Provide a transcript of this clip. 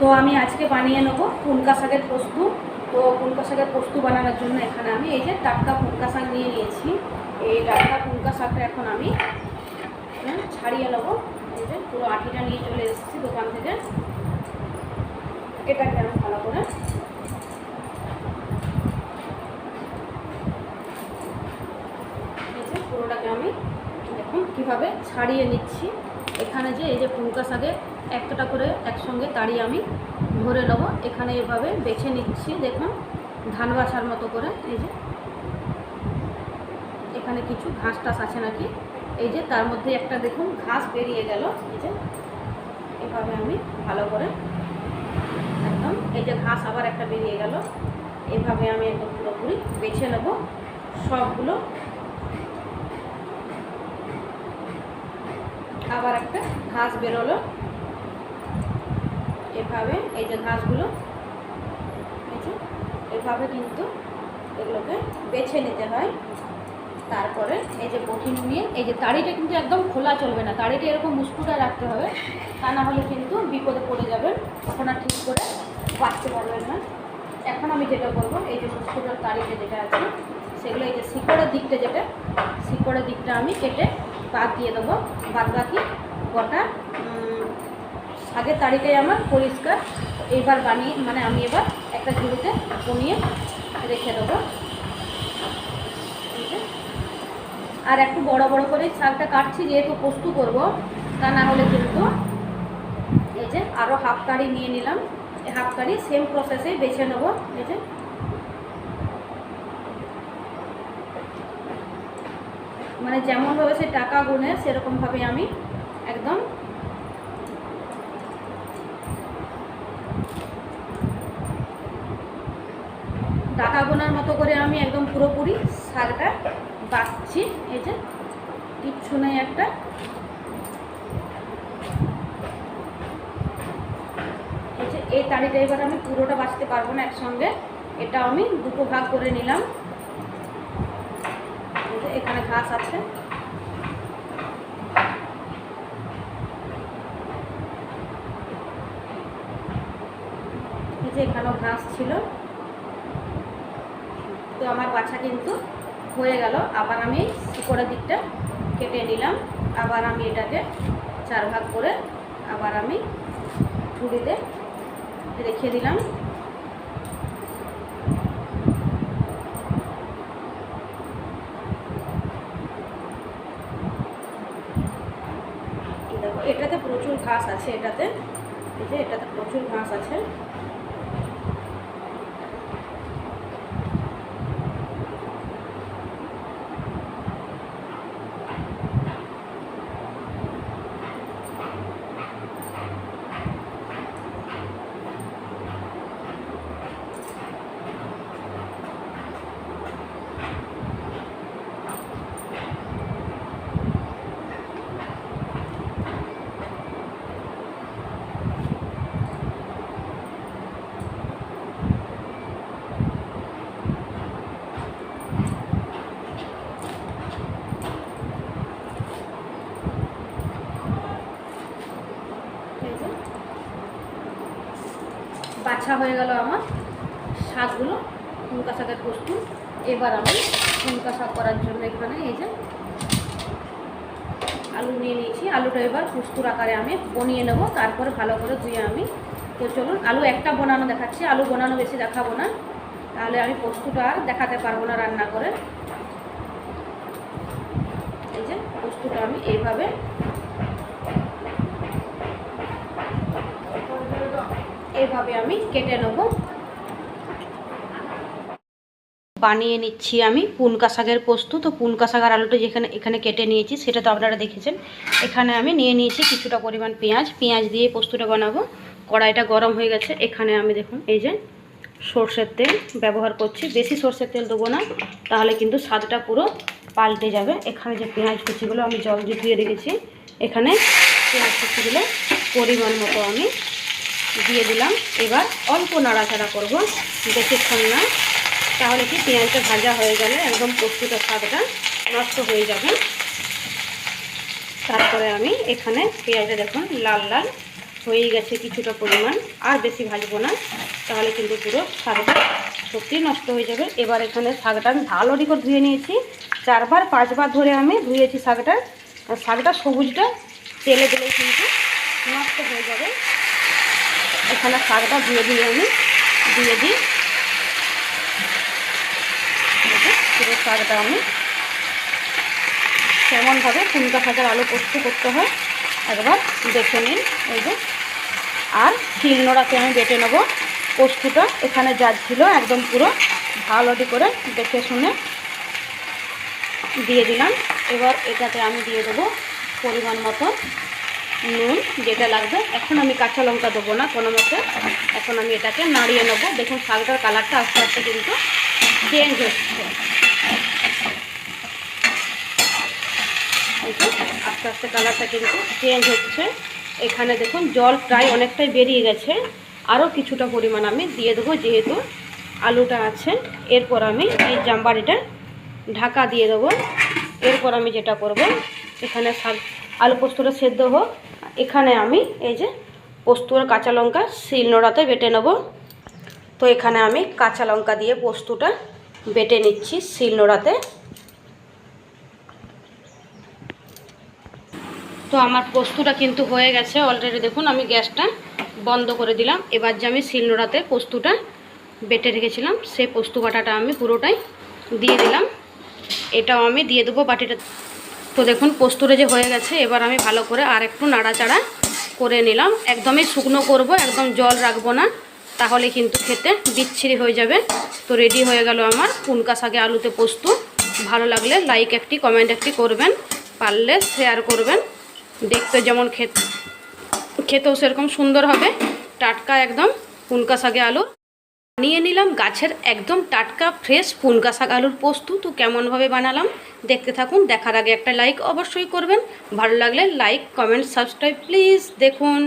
তো আমি আজকে বানিয়ে নেব পুনকা শাকের পোস্ত। তো পুনকা শাকের পোস্ত বানানোর জন্য এখানে আমি এই যে টাটকা পুনকা শাক নিয়ে নিয়েছি। এই টাটকা পুনকা শাকটা এখন আমি হ্যাঁ, ছাড়িয়ে নেব। এই যে পুরো আঠিটা নিয়ে চলে এসেছি দোকান থেকে। এটাকে আমি ভালো করে পুরোটাকে আমি কীভাবে ছাড়িয়ে নিচ্ছি। এখানে যে এই যে পুনকা শাকে একটা করে একসঙ্গে তাড়িয়ে আমি ধরে নেব। এখানে এভাবে বেছে নিচ্ছি, দেখুন, ধান বাছার মতো করে, এই যে। এখানে কিছু ঘাস টাস আছে নাকি? এই যে তার মধ্যে একটা, দেখুন, ঘাস বেরিয়ে গেল, এই যে। এভাবে আমি ভালো করে একদম, এই যে ঘাস আবার একটা বেরিয়ে গেল। এভাবে আমি একদম পুরোপুরি বেছে নেব। সবগুলো আবার একটা ঘাস বেরোলো। এভাবে, এই যে ঘাসগুলো এভাবে কিন্তু এগুলোকে বেছে নিতে হয়। তারপরে এই যে বটি নিয়ে এই যে তাড়িটা কিন্তু একদম খোলা চলবে না। তাড়িটা এরকম মুসকুটায় রাখতে হবে, তা না হলে কিন্তু বিপদে পড়ে যাবেন। তখন আর ঠিক করে বাঁচতে পারবেন না। এখন আমি যেটা করব, এই যে মুসকুটার তাড়িটা যেটা আছে, সেগুলো এই যে শিকড়ের দিকটা যেটা, শিকড়ের দিকটা আমি কেটে বাদ দিয়ে দেবো। বাদ বাকি গোটা শাকের তাড়িটাই আমার পরিষ্কার। এবার বানিয়ে মানে আমি এবার একটা ঝুড়িতে বনিয়ে রেখে দেবো। আর একটু বড় বড় করে শাকটা কাটছি, যেহেতু পোস্ত করব, তা না হলে কিন্তু এই যে আরও হাফ কারি নিয়ে নিলাম। হাফ কারি সেম প্রসেসেই বেছে নেব। এই যে মানে যেমনভাবে সে টাকা গুনে, সেরকমভাবে আমি একদম টাকা গোনার মতো করে আমি একদম পুরোপুরি শাকটা বাঁচছি এই যে, কিচ্ছু নেই একটা। এই তাড়িটা এবার আমি পুরোটা বাঁচতে পারব না একসঙ্গে। এটা আমি দুটো ভাগ করে নিলাম। এখানে ঘাস আছে। যে এখানেও ঘাস ছিল। তো আমার বাছা কিন্তু হয়ে গেল। আবার আমি শিকড়ের দিকটা কেটে নিলাম। আবার আমি এটাকে চার ভাগ করে আবার আমি ঝুড়িতে রেখে দিলাম এই দেখো এটাতে প্রচুর ঘাস আছে এটাতে। এই যে এটাতে প্রচুর ঘাস আছে এই যে বাছা হয়ে গেল আমার। শাকগুলো, ফুলকা শাকের পোস্ত। এবার আমি ফুলকা শাক করার জন্য এখানে এই যে আলু নিয়ে নিয়েছি। আলুটা এবার পুস্তুর আকারে আমি বনিয়ে নেব। তারপরে ভালো করে ধুয়ে আমি তো চলুন, আলু একটা বোনানো দেখাচ্ছি। আলু বোনানো বেশি দেখাবো না। তাহলে আমি পোস্তুটা আর দেখাতে পারব না রান্না করে। এই যে পোস্তুটা আমি এইভাবে এইভাবে আমি কেটে নেব। বানিয়ে নিচ্ছি আমি পুনকা শাকের পোস্ত। তো পুনকা শাক আর আলুটা যেখানে এখানে কেটে নিয়েছি, সেটা তো আপনারা দেখেছেন। এখানে আমি নিয়ে নিয়েছি কিছুটা পরিমাণ পেঁয়াজ। পেঁয়াজ দিয়ে পোস্তটা বানাবো। কড়াইটা গরম হয়ে গেছে। এখানে আমি দেখুন, এই যে সর্ষের তেল ব্যবহার করছি। বেশি সর্ষের তেল দেবো না, তাহলে কিন্তু স্বাদটা পুরো পাল্টে যাবে। এখানে যে পেঁয়াজ কুচিগুলো আমি জল ধুয়ে রেখেছি, এখানে পেঁয়াজ কুচিগুলো পরিমাণ মতো আমি দিয়ে দিলাম। এবার অল্প নাড়াচাড়া করব বেশিক্ষণ না। তাহলে কি পেঁয়াজটা ভাজা হয়ে গেলে একদম পোস্তটা স্বাদটা নষ্ট হয়ে যাবে। তারপরে আমি এখানে পেঁয়াজটা দেখুন লাল লাল হয়ে গেছে কিছুটা পরিমাণ। আর বেশি ভাজবো না, তাহলে কিন্তু পুরো শাকটা সত্যি নষ্ট হয়ে যাবে। এবার এখানে শাকটা আমি ভালো করে ধুয়ে নিয়েছি। চারবার, পাঁচবার ধরে আমি ধুয়েছি শাকটা। শাকটা সবুজটা তেলে দিলে কিন্তু নষ্ট হয়ে যাবে। এখানে শাকটা দিয়ে আমি। দিয়ে দিই। পুরো শাকটা আমি কেমনভাবে কুমড়া শাকের আলু পোস্ত করতে হয়, একবার দেখে নিন। এই যে, আর শিলনোড়াতে আমি বেটে নেব পোস্তটা। এখানে যা ছিল একদম পুরো ভালোটি করে দেখে শুনে দিয়ে দিলাম। এবার এটাতে আমি দিয়ে দেবো পরিমাণ মতো। নুন যেটা লাগবে। এখন আমি কাঁচা লঙ্কা দেবো না কোনো মতে। এখন আমি এটাকে নাড়িয়ে নেব। দেখুন শাকটার কালারটা আস্তে আস্তে কিন্তু চেঞ্জ হচ্ছে। আস্তে আস্তে কালারটা কিন্তু চেঞ্জ হচ্ছে। এখানে দেখুন, জল প্রায় অনেকটাই বেরিয়ে গেছে। আরও কিছুটা পরিমাণ আমি দিয়ে দেবো, যেহেতু আলুটা আছে। এরপর আমি এই জাম্বারিটা ঢাকা দিয়ে দেবো। এরপর আমি যেটা করব, এখানে শাক আলু পোস্তটা সেদ্ধ হোক এখানে আমি এই যে পোস্তর কাঁচা লঙ্কা শিলনোড়াতে বেটে নেব। তো এখানে আমি কাঁচা লঙ্কা দিয়ে পোস্তটা বেটে নিচ্ছি শিলনোড়াতে। তো আমার পোস্তটা কিন্তু হয়ে গেছে অলরেডি দেখুন, আমি গ্যাসটা বন্ধ করে দিলাম। এবার যে আমি শিলনোড়াতে পোস্তটা বেটে রেখেছিলাম, সেই পোস্ত বাটাটা আমি পুরোটাই দিয়ে দিলাম। এটাও আমি দিয়ে দেবো বাটিটা তো দেখুন পোস্তটা যে হয়ে গেছে, এবার আমি ভালো করে আর একটু নাড়াচাড়া করে নিলাম। একদমই শুকনো করব, একদম জল রাখব না, তাহলে কিন্তু খেতে বিচ্ছিরি হয়ে যাবে। তো রেডি হয়ে গেল আমার কুনকা শাকে আলুতে পোস্ত। ভালো লাগলে লাইক একটি কমেন্ট একটি করবেন, পারলে শেয়ার করবেন। দেখতে যেমন খেতে, খেতেও সেরকম সুন্দর হবে। টাটকা একদম পুনকা শাকে আলু। বানিয়ে নিলাম, গাছের একদম টাটকা ফ্রেশ শাক আলুর পোস্ত। তো কেমনভাবে বানালাম, দেখতে থাকুন, দেখার আগে একটা লাইক অবশ্যই করবেন। ভালো লাগলে লাইক কমেন্ট সাবস্ক্রাইব প্লিজ দেখুন।